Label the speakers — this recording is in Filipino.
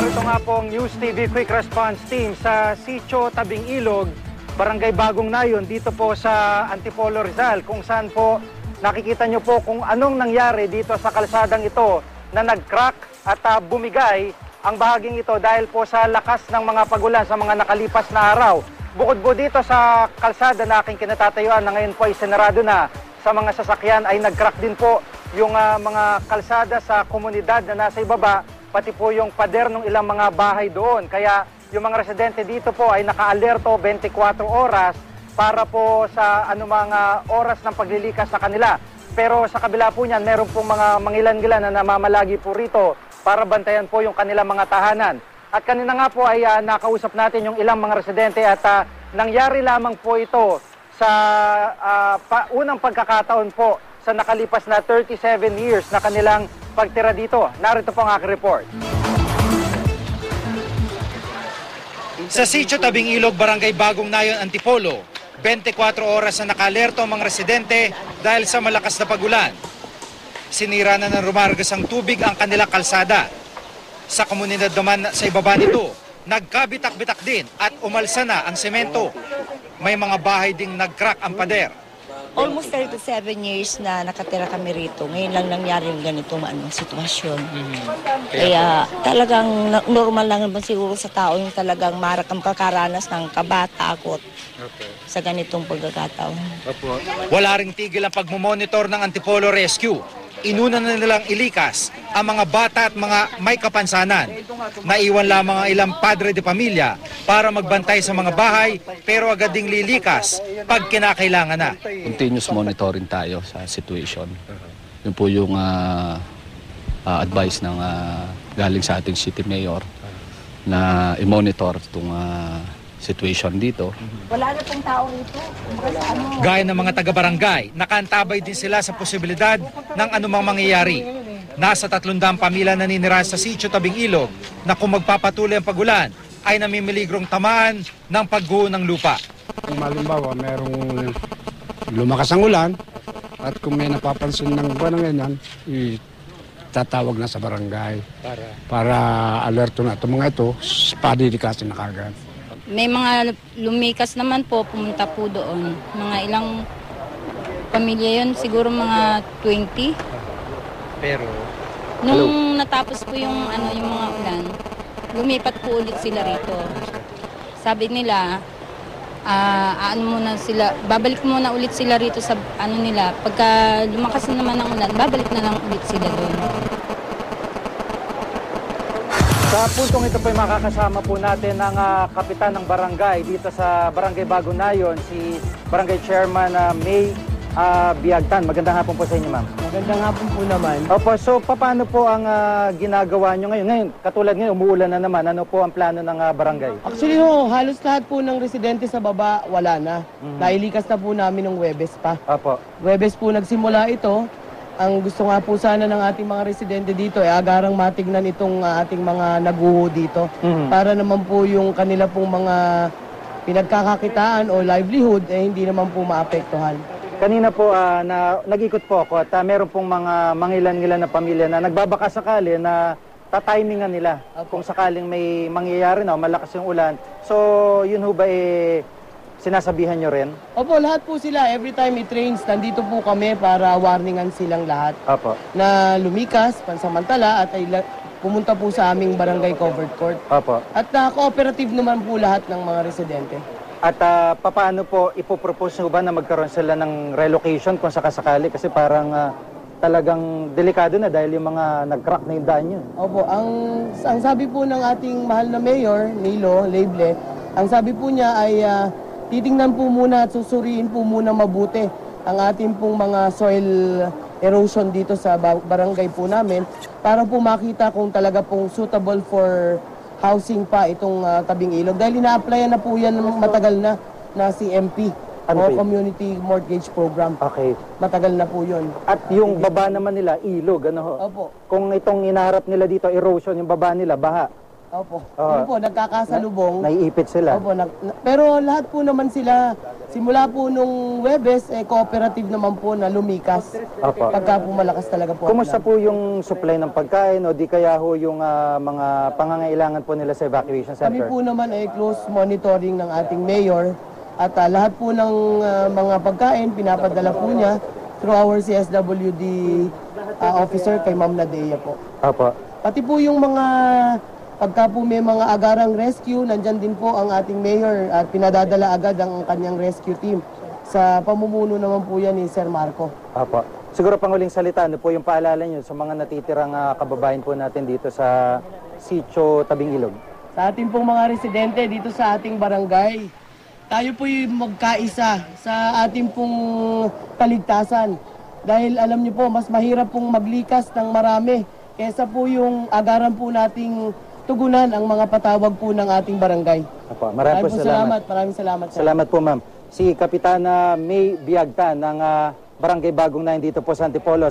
Speaker 1: Narito nga po ang News TV Quick Response Team sa Sitio Tabing Ilog, Barangay Bagong Nayon, dito po sa Antipolo Rizal, kung saan po nakikita nyo po kung anong nangyari dito sa kalsadang ito na nag-crack at ah, bumigay ang bahaging ito dahil po sa lakas ng mga pagulan sa mga nakalipas na araw. Bukod po dito sa kalsada na aking kinatatayuan na ngayon po ay senarado na sa mga sasakyan ay nag-crack din po yung ah, mga kalsada sa komunidad na nasa ibaba, pati po yung pader ng ilang mga bahay doon. Kaya yung mga residente dito po ay naka-alerto 24 oras para po sa anumang ah, oras ng paglilikas sa kanila. Pero sa kabila po niyan, meron pong mga mangilan-gilan na namamalagi po rito para bantayan po yung kanilang mga tahanan. At kanina nga po ay ah, nakausap natin yung ilang mga residente at ah, nangyari lamang po ito sa ah, pa- unang pagkakataon po sa nakalipas na 37 years na kanilang pagtira dito. Narito po ang aking report.
Speaker 2: Sa Sitio Tabing Ilog, Barangay Bagong Nayon, Antipolo, 24 oras na nakalerto ang mga residente dahil sa malakas na pagulan. Sinira na ng rumargas ang tubig ang kanilang kalsada. Sa komunidad naman sa ibaba nito, nagkabitak-bitak din at umalsa na ang semento. May mga bahay ding nag-crack ang pader.
Speaker 3: Almost 37 years na nakatira kami rito. Ngayon lang nangyari yung ganitong ano, sitwasyon. Kaya talagang normal lang naman siguro sa tao yung talagang marakang kakaranas ng kabatakot sa ganitong pagkakataon.
Speaker 2: Wala ring tigil ang pagmumonitor ng Antipolo Rescue. Inuna na nilang ilikas ang mga bata at mga may kapansanan. Naiwan lamang ang ilang padre de pamilya para magbantay sa mga bahay pero agad ding lilikas pag kinakailangan na.
Speaker 4: continuous monitoring tayo sa situation. Yun po yung ah, ah, advice ng ah, galing sa ating city mayor na i-monitor itong ah, situation dito.
Speaker 3: Wala na pong tao rito. Ano,
Speaker 2: Gaya ng mga taga-barangay, nakantabay din sila sa posibilidad ng anumang mangyayari. Nasa 300 pamilya naninira sa sitio tabing ilog na kung magpapatuloy ang pagulan ay namimiligrong tamaan ng pagguho ng lupa.
Speaker 5: Kung malimbawa merong lumakas ang ulan at kung may napapansin ng buwan ng ganyan, tatawag na sa barangay para, para alerto na itong mga ito, padidikasin na kagad.
Speaker 6: May mga lumikas naman po, pumunta po doon. Mga ilang pamilya yun, siguro mga 20.
Speaker 2: Pero
Speaker 6: Nung natapos po yung, ano, yung mga ulan, lumipat po ulit sila rito. Sabi nila, ah, ano muna sila, babalik muna ulit sila rito sa ano nila. Pagka lumakas na naman ang ulan, babalik na lang ulit sila doon.
Speaker 1: Sa puntong ito po ay makakasama po natin ang ah, kapitan ng barangay dito sa Barangay Bagunayon, si Barangay Chairman ah, May ah, Biagtan. Magandang hapon po sa inyo, ma'am.
Speaker 7: Magandang hapon po naman.
Speaker 1: Opo, so paano po ang ah, ginagawa nyo ngayon? Ngayon, katulad ngayon, umuulan na naman. Ano po ang plano ng ah, barangay?
Speaker 7: Actually ho, halos lahat po ng residente sa baba wala na.
Speaker 1: Mhm.
Speaker 7: Nailikas na po namin ng Webes pa.
Speaker 1: Opo.
Speaker 7: Webes po nagsimula ito. Ang gusto nga po sana ng ating mga residente dito ay agarang matignan itong ah, ating mga naguho dito.
Speaker 1: Mhm.
Speaker 7: Para naman po yung kanila pong mga pinagkakakitaan o livelihood eh hindi naman po maapektuhan.
Speaker 1: Kanina po, ah, na, nag-ikot po ako at ah, meron pong mga mangilan-ngilan na pamilya na nagbabaka sakali na tatimingan nila kung sakaling may mangyayari na o malakas yung ulan. So, yun ho ba eh, sinasabihan nyo rin?
Speaker 7: Opo, lahat po sila, every time it rains, nandito po kami para warningan silang lahat.
Speaker 1: Opo.
Speaker 7: na lumikas pansamantala at ay pumunta po sa aming barangay covered court.
Speaker 1: Opo.
Speaker 7: At na cooperative naman po lahat ng mga residente.
Speaker 1: At ah, papaano po ipopropose nyo ba na magkaroon sila ng relocation kung sakasakali? Kasi parang ah, talagang delikado na dahil yung mga nag-crack na yung daan nyo.
Speaker 7: Opo, ang, ang sabi po ng ating mahal na mayor, Nilo Leble, ang sabi po niya ay ah, titingnan po muna at susuriin po muna mabuti ang ating pong mga soil erosion dito sa ba- barangay po namin para po makita kung talaga pong suitable for housing pa itong ah, tabing ilog. Dahil ina-applyan na po yan matagal na na CMP
Speaker 1: Ano
Speaker 7: o? Community Mortgage Program.
Speaker 1: Okay.
Speaker 7: Matagal na po yun.
Speaker 1: At yung baba naman nila, ilog, ano ho?
Speaker 7: Opo.
Speaker 1: Kung itong inaharap nila dito, erosion, yung baba nila, baha.
Speaker 7: Opo.
Speaker 1: Oo.
Speaker 7: Yun po, nagkakasalubong.
Speaker 1: Naiipit sila.
Speaker 7: Opo, nag- na- pero lahat po naman sila, simula po nung Webes, eh, cooperative naman po na lumikas.
Speaker 1: Opo.
Speaker 7: Pagka po malakas talaga po. ang
Speaker 1: Kumusta
Speaker 7: ulan.
Speaker 1: po yung supply ng pagkain o di kaya ho yung ah, mga pangangailangan po nila sa evacuation
Speaker 7: Kami
Speaker 1: center?
Speaker 7: po naman ay close monitoring ng ating mayor at ah, lahat po ng ah, mga pagkain pinapadala po niya through our CSWD ah, officer kay Ma'am Nadea po.
Speaker 1: Opo.
Speaker 7: Pati po yung mga pagka po may mga agarang rescue, nandyan din po ang ating mayor at pinadadala agad ang kanyang rescue team. Sa pamumuno naman po yan ni Sir Marco.
Speaker 1: Opo. Siguro panguling salita, ano po yung paalala nyo sa mga natitirang ah, kababayan po natin dito sa Sitio Tabing Ilog?
Speaker 7: Sa ating pong mga residente dito sa ating barangay, tayo po yung magkaisa sa ating pong kaligtasan. Dahil alam niyo po, mas mahirap pong maglikas ng marami kesa po yung agaran po nating tugunan ang mga patawag po ng ating barangay.
Speaker 1: Opo. Maraming po
Speaker 7: po
Speaker 1: salamat.
Speaker 7: Maraming salamat. sir.
Speaker 1: Salamat po ma'am. Si Kapitana May Biagta ng ah, Barangay Bagong Nain dito po sa Antipolo.